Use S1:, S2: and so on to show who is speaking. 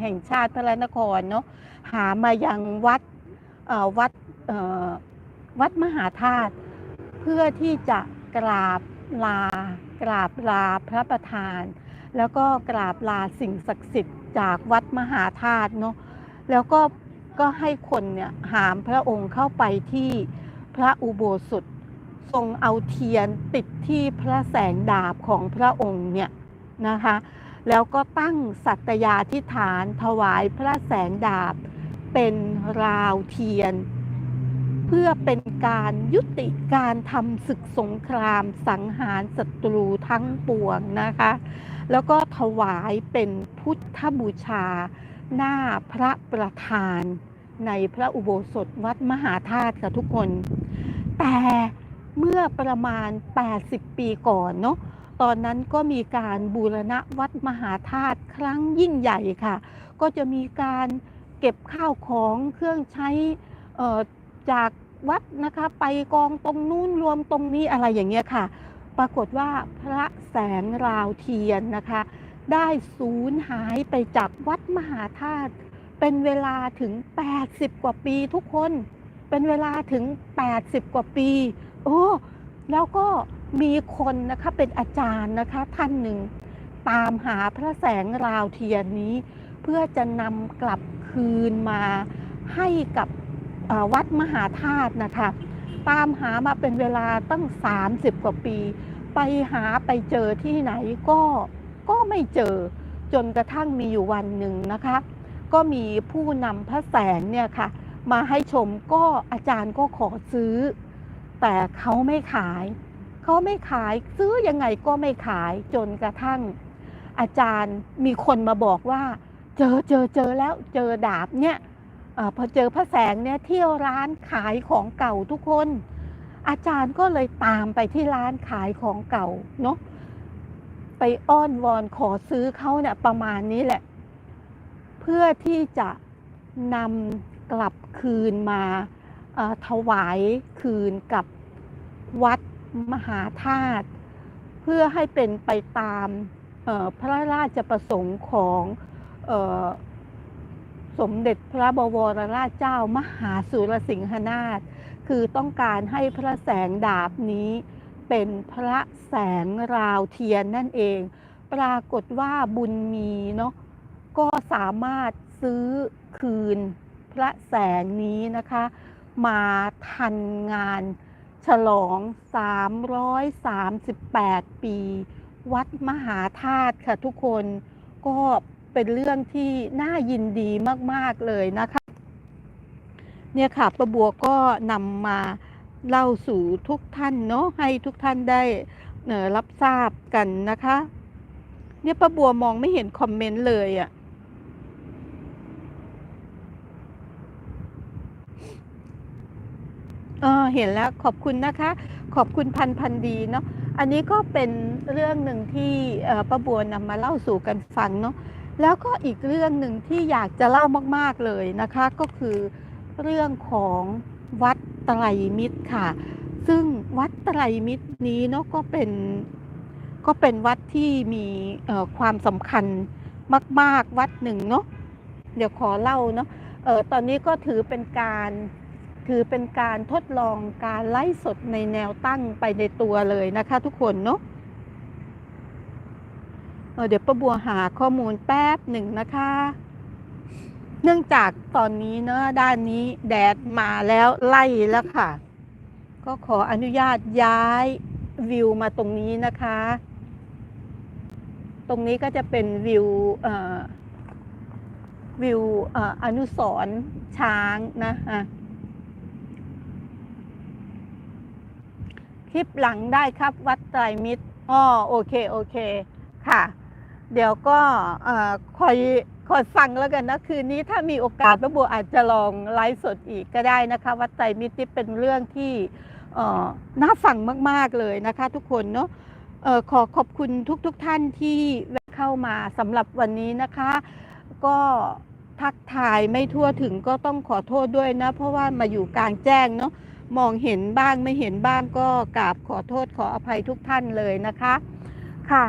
S1: แห่งชาติพระนครเนาะหามายังวัดวัดวัดมหาธาตุเพื่อที่จะกราบลากราบลาพระประธาน แล้วก็กราบลาสิ่งศักดิ์สิทธิ์จากวัดมหาธาตุเนาะแล้วก็ก็ให้คนเนี่ยหามพระองค์เข้าไปที่พระอุโบสถทรงเอาเทียนติดที่พระแสงดาบของพระองค์เนี่ยนะคะ แล้วก็ตั้งสัตยาธิฐานถวายพระแสงดาบ เป็นราวเทียน เพื่อเป็นการยุติการทำศึกสงครามสังหารศัตรูทั้งปวงนะคะ แล้วก็ถวายเป็นพุทธบูชา หน้าพระประธานในพระอุโบสถวัดมหาธาตุค่ะทุกคน แต่เมื่อประมาณ 80 ปีก่อนเนาะ ตอนนั้นก็มีการบูรณะวัดมหาธาตุครั้งยิ่งใหญ่ค่ะ ก็จะมีการเก็บข้าวของเครื่องใช้จากวัดนะคะ ไปกองตรงนู้นรวมตรงนี้อะไรอย่างเงี้ยค่ะ ปรากฏว่าพระแสงราวเทียนนะคะ ได้สูญหายไปจากวัดมหาธาตุเป็นเวลาถึง 80 กว่าปีทุกคน เป็นเวลาถึง 80 กว่าปี โอ้แล้วก็ มีคนนะคะเป็นอาจารย์นะคะท่านหนึ่ง ตามหาพระแสงราวเทียนนี้ เพื่อจะนำกลับคืนมาให้กับวัดมหาธาตุนะคะ ตามหามาเป็นเวลาตั้ง 30 กว่าปี ไปหาไปเจอที่ไหนก็ก็ไม่เจอจนกระทั่งมีอยู่วันหนึ่งนะคะ ก็มีผู้นำพระแสงเนี่ยค่ะ มาให้ชมก็อาจารย์ก็ขอซื้อ แต่เขาไม่ขาย เขาไม่ขายซื้อยังไงก็ไม่ขายจนกระทั่ง อาจารย์มีคนมาบอกว่า เจอเจอเจอแล้วเจอดาบเนี่ยอพอเจอพระแสงเนี่ยเที่ยวร้านขายของเก่าทุกคน อาจารย์ก็เลยตามไปที่ร้านขายของเก่าเนาะไปอ้อนวอนขอซื้อเขาเนี่ยประมาณนี้แหละ เพื่อที่จะนำกลับคืนมาถวายคืนกับวัด มหาธาตุเพื่อให้เป็นไปตามพระราชประสงค์ของออสมเด็จพระบวรราชเจ้ามหาสุรสิงหนาถคือต้องการให้พระแสงดาบนี้เป็นพระแสงราวเทียนนั่นเอง ปรากฏว่าบุญมีเนาะก็สามารถซื้อคืนพระแสงนี้นะคะ มาทันงาน ฉลอง 338 ปี วัดมหาธาตุค่ะทุกคนก็เป็นเรื่องที่น่ายินดีมาก ๆ เลยนะคะ เนี่ยค่ะประบัวก็นำมาเล่าสู่ทุกท่านเนาะให้ทุกท่านได้เอ่อรับทราบกันนะคะ เนี่ยประบัวมองไม่เห็นคอมเมนต์เลยอะ่ะ เห็นแล้วขอบคุณนะคะ ขอบคุณพันพันดีเนาะอันนี้ก็เป็นเรื่องหนึ่งที่ประบัวนำมาเล่าสู่กันฟังเนาะแล้วก็อีกเรื่องหนึ่งที่อยากจะเล่ามาก ๆเลยนะคะ ก็คือเรื่องของวัดไตรมิตรค่ะ ซึ่งวัดไตรมิตรนี้เนาะก็เป็นก็เป็นวัดที่มีความสำคัญมาก ๆ วัดหนึ่งเนาะเดี๋ยวขอเล่าเนาะออตอนนี้ก็ถือเป็นการ ถือเป็นการทดลองการไล่สดในแนวตั้งไปในตัวเลยนะคะทุกคนเนาะเเดี๋ยวประบัวหาข้อมูลแป๊บหนึ่งนะคะ เนื่องจากตอนนี้เนอะด้านนี้แดดมาแล้วไล่แล้วค่ะ ก็ขออนุญาตย้ายวิวมาตรงนี้นะคะ ตรงนี้ก็จะเป็นวิววิวออนุสร์ช้างนะอะ คลิปหลังได้ครับวัดไตรมิตรอ๋อโอเคโอเคค่ะ เดี๋ยวก็เอ่อคอยคอยฟังแล้วกันนะคืนนี้ถ้ามีโอกาสป้าบัวอาจจะลองไลฟ์สดอีกก็ได้นะคะ วัดไตรมิตรที่เป็นเรื่องที่เอ่อน่าฟังมาก ๆ เลยนะคะ ทุกคนเนาะออขอขอบคุณทุกๆทท่านที่เข้ามาสำหรับวันนี้นะคะ ก็ทักทายไม่ทั่วถึงก็ต้องขอโทษด้วยนะ เพราะว่ามาอยู่กลางแจ้งเนาะ มองเห็นบ้างไม่เห็นบ้างก็กราบขอโทษขออภัยทุกท่านเลยนะคะ ค่ะ